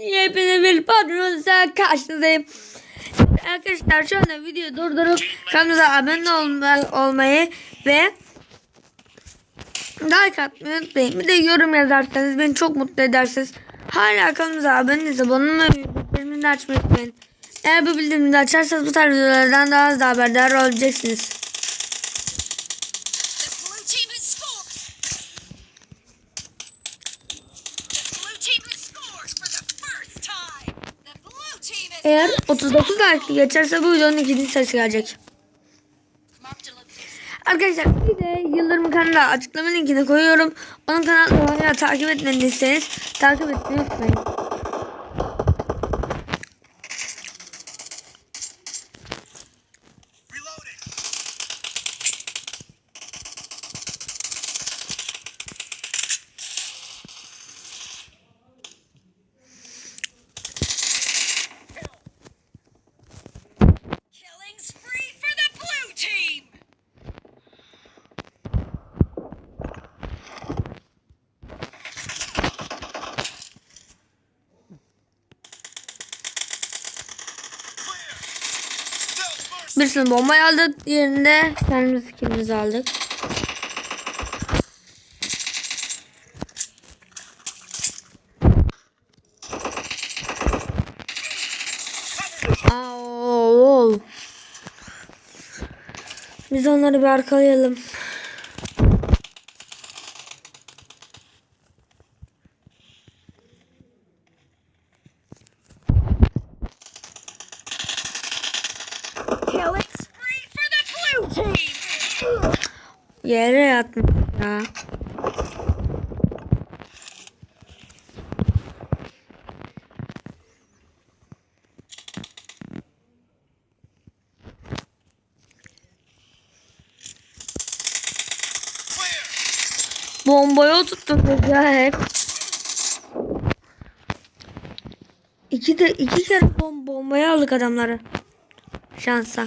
yepyeni bir patronuzla karşınızdayım. Arkadaşlar şu anda videoyu durdurup kanalımıza abone olma, olmayı ve like atmayı unutmayın. Bir de yorum yazarsanız beni çok mutlu edersiniz. Hala kanalımıza abone ve bildirimini açmayı unutmayın. Eğer bu bildirimini açarsanız bu tarz videolardan daha da haberdar olacaksınız. Eğer 39 like geçerse bu videonun ikinci sayısı gelecek. Arkadaşlar bir de Yıldırım kanalına açıklama linkini koyuyorum. Onun kanalını takip etmeni isterseniz takip etmeyi unutmayın. Birisini bombayı aldık. Diğerinde kendimiz ikimiz aldık. Biz onları bir arkalayalım. Yere yatmış ya. Clear. Bombayı oturttuk ya hep. İki de iki kere bom bombayı aldık adamları. Şansa.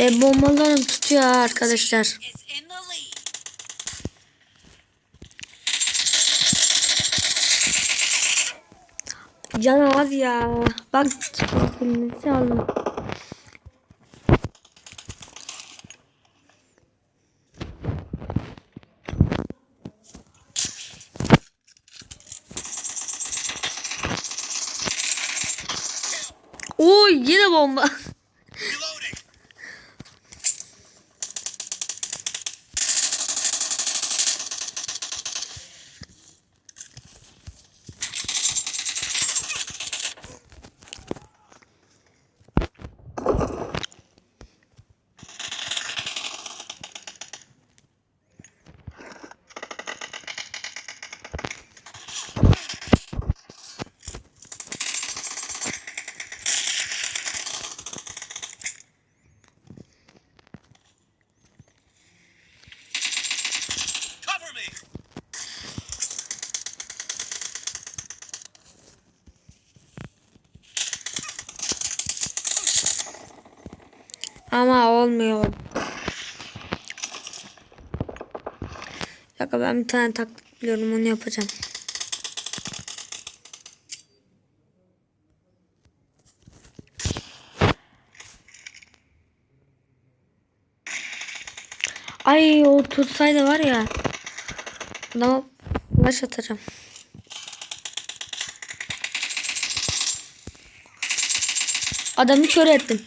Ve bombalarım tutuyor arkadaşlar. Is in the lead. Can az ya. Bak filmini aldım. Oy yine bomba. Ama olmuyor. Dakika ben bir tane taktik biliyorum onu yapacağım. Ay o tutsaydı var ya. Adama flash atacağım. Adamı kör ettim.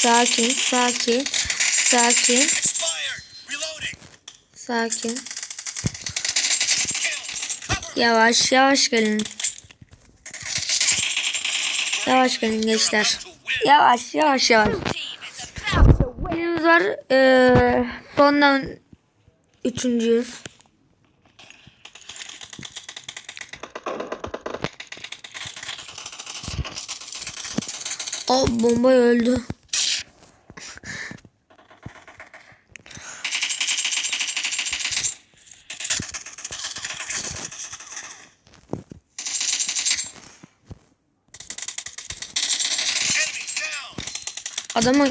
Sakin, sakin, sakin, sakin. Yavaş, yavaş gelin. Yavaş gelin gençler. Yavaş, yavaş, yavaş. Birimiz var. Ee, sondan üçüncüyüz. O bomba öldü. Adamın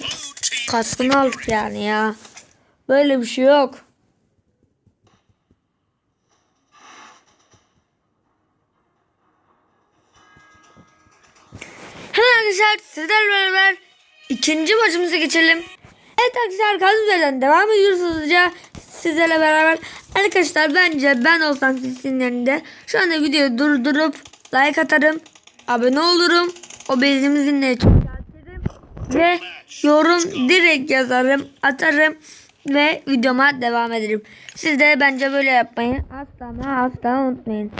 kaskını aldık yani ya. Böyle bir şey yok. Hemen arkadaşlar sizlerle beraber ikinci maçımıza geçelim. Evet arkadaşlar kaldığımız yerden devam ediyoruz hızlıca sizlerle beraber. Arkadaşlar bence ben olsam sizin şu anda videoyu durdurup like atarım. Abone olurum. O bezimizin ne çok Ve yorum direkt yazarım atarım. Ve videoma devam ederim. Siz de bence böyle yapmayı asla ama asla unutmayın.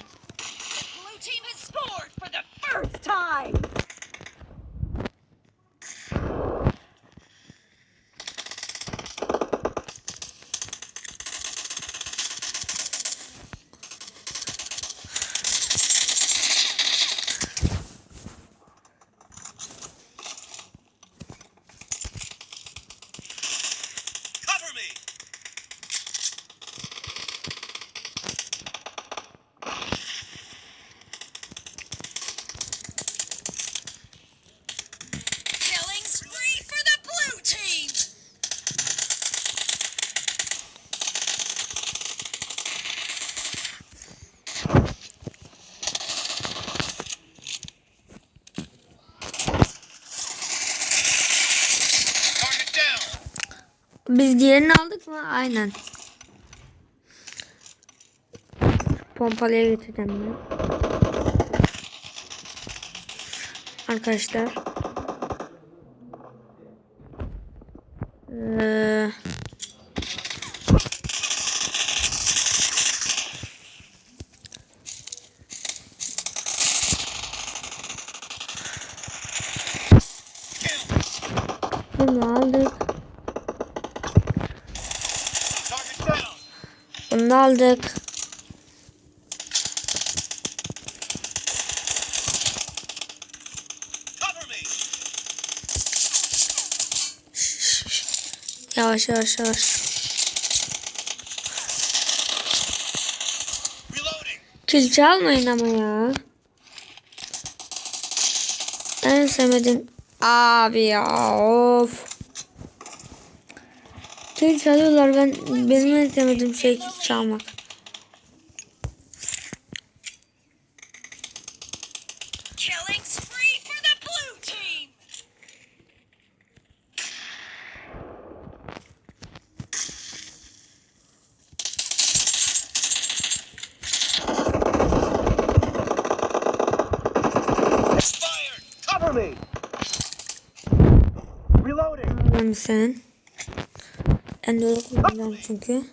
Biz diğerini aldık mı? Aynen. Pompalıya getireceğim ben. Arkadaşlar. Ee, Kill. bunu aldık. Target down. Bunu aldık. Yavaş yavaş yavaş. Kil çalmayın ama ya. En sevmediğim abi ya of. Kil çalıyorlar ben benim en sevmediğim şey kil çalmak. Cover me. Reloading. Ben doğru kullanacağım çünkü.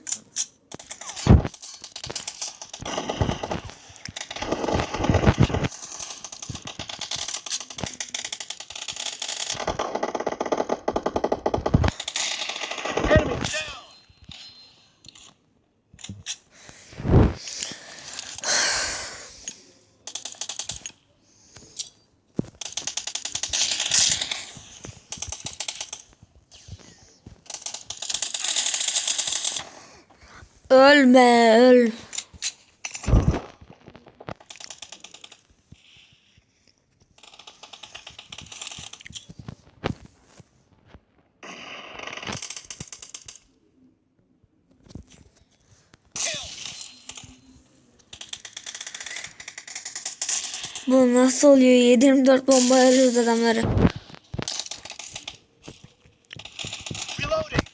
Ölme öl. Bu nasıl oluyor? 724 bomba arıyoruz adamları. Reloading.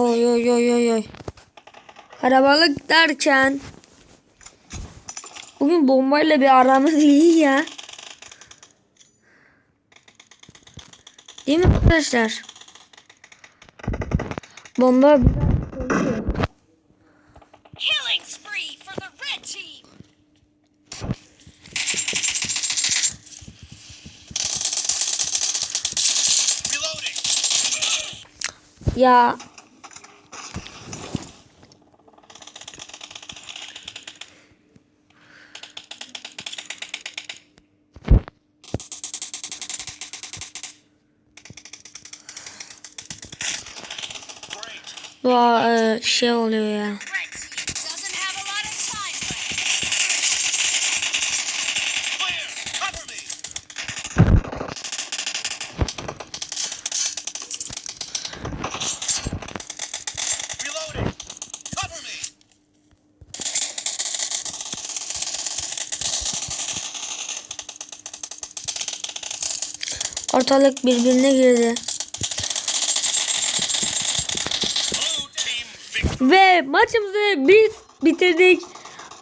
Oy oy oy oy oy. Karabalık derken. Bugün bombayla bir aramız iyi ya. Değil mi arkadaşlar? Bomba biraz Oha e, şey oluyor ya. Ortalık birbirine girdi. Ve maçımızı biz bitirdik.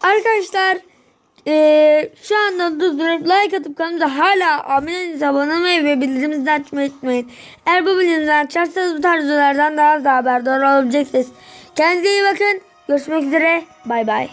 Arkadaşlar eee, şu anda durdurup like atıp kanalımıza hala abone abone olmayı ve bildirimleri açmayı unutmayın. Eğer bu bildirimleri açarsanız bu tarz videolardan daha da haberdar olabileceksiniz. Kendinize iyi bakın. Görüşmek üzere. Bay bay.